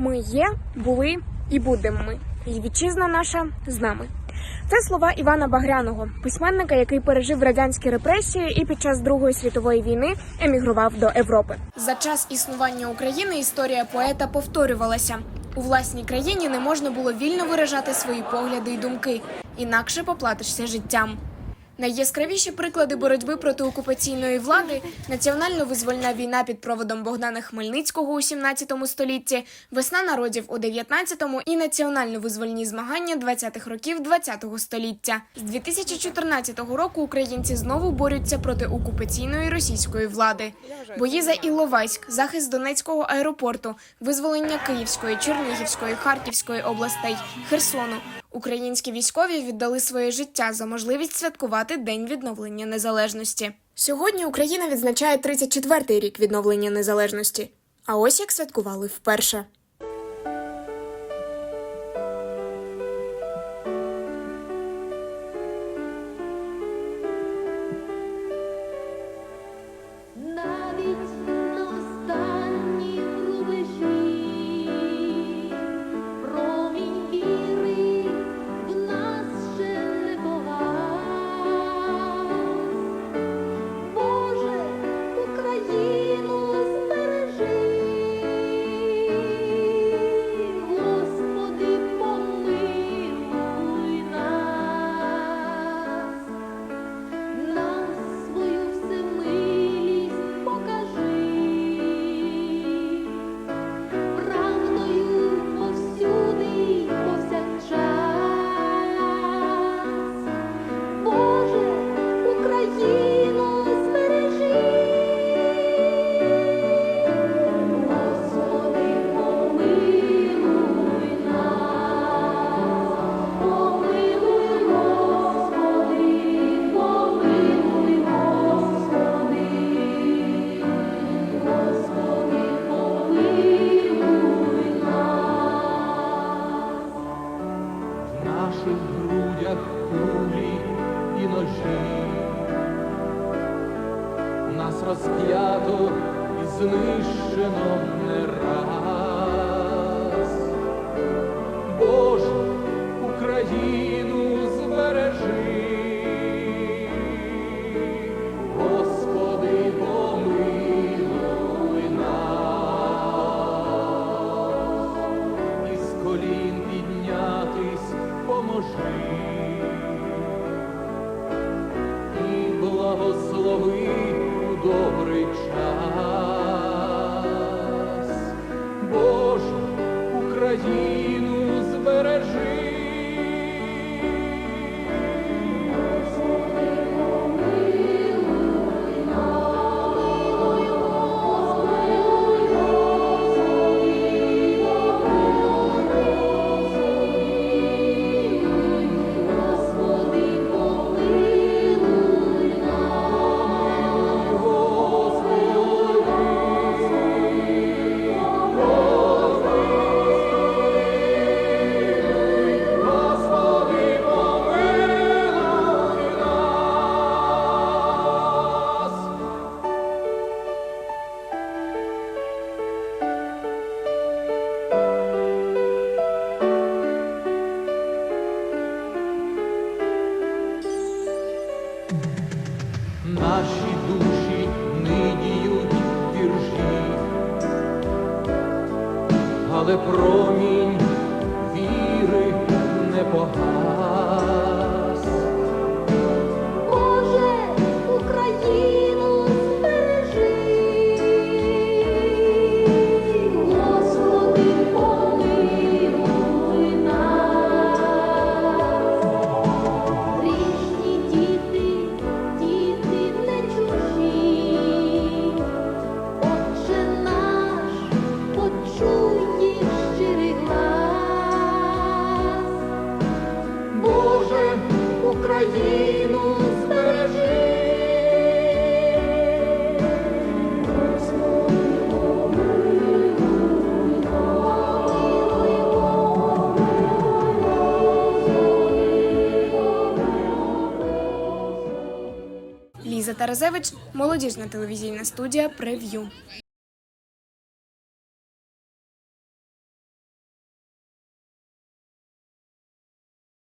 Ми є, були і будемо ми. І вітчизна наша з нами. Це слова Івана Багряного, письменника, який пережив радянські репресії і під час Другої світової війни емігрував до Європи. За час існування України історія поета повторювалася. У власній країні не можна було вільно виражати свої погляди й думки, інакше поплатишся життям. Найяскравіші приклади боротьби проти окупаційної влади національно-визвольна війна під проводом Богдана Хмельницького у 17 столітті, весна народів у 19-му і національно-визвольні змагання 20-х років 20-го століття. З 2014 року українці знову борються проти окупаційної російської влади. Бої за Іловайськ, захист Донецького аеропорту, визволення Київської, Чернігівської, Харківської областей, Херсону. Українські військові віддали своє життя за можливість святкувати День відновлення незалежності. Сьогодні Україна відзначає 34-й рік відновлення незалежності. А ось як святкували вперше. Нас розп'ято і знищено не раз. Боже, Україну збережи, Господи, помилуй із колін піднятись поможи. Благослови добрий час. Боже, Україну збережи. Але промінь віри не. Господи, Ліза Таразевич, молодіжна телевізійна студія Прев'ю.